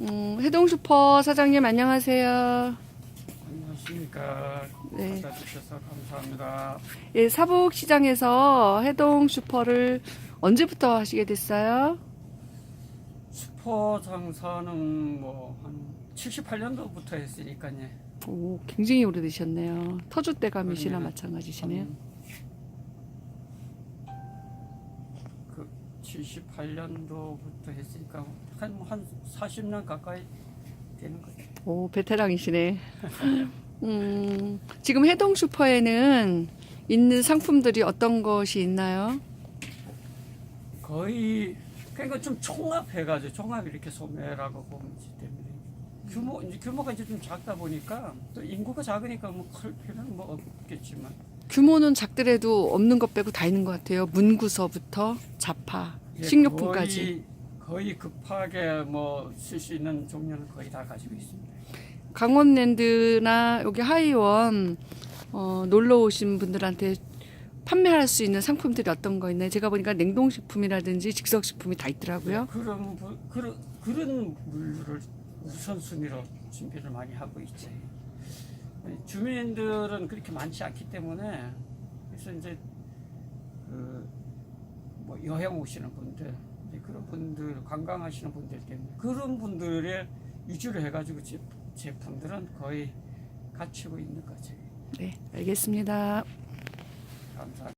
음, 해동슈퍼 사장님 안녕하세요. 안녕하십니까. 네. 받아주셔서 감사합니다. 예, 사복시장에서 해동슈퍼를 언제부터 하시게 됐어요? 슈퍼 장사는 뭐 한 78년도부터 했으니까요. 오, 굉장히 오래되셨네요. 터줏대감이시나 그러네요. 마찬가지시네요. 한- 그 78년도부터 했으니까 한, 한 40년 가까이 되는 거죠. 오, 베테랑이시네. 음, 지금 해동 슈퍼에는 있는 상품들이 어떤 것이 있나요? 거의 그러니까 좀 총합해가지고 총합 이렇게 소매라고 보면 때문에 규모 이제 규모가 이제 좀 작다 보니까 또 인구가 작으니까 뭐 클 필요는 뭐 없겠지만 규모는 작더라도 없는 것 빼고 다 있는 것 같아요. 문구서부터 자파, 예, 식료품까지. 거의, 거의 급하게 뭐 쓸 수 있는 종류는 거의 다 가지고 있습니다. 강원랜드나 여기 하이원 어, 놀러 오신 분들한테 판매할 수 있는 상품들이 어떤 거 있나요? 제가 보니까 냉동식품이라든지 즉석식품이 다 있더라고요. 그런 부- 그런 그런 물류를 우선순위로 준비를 많이 하고 있지. 주민들은 그렇게 많지 않기 때문에 그래서 이제 그뭐 여행 오시는 분들 그런 분들 관광하시는 분들 때문에 그런 분들의 위주로 해가지고 제, 제품들은 거의 갖추고 있는 거지. 네, 알겠습니다. 감사합니다.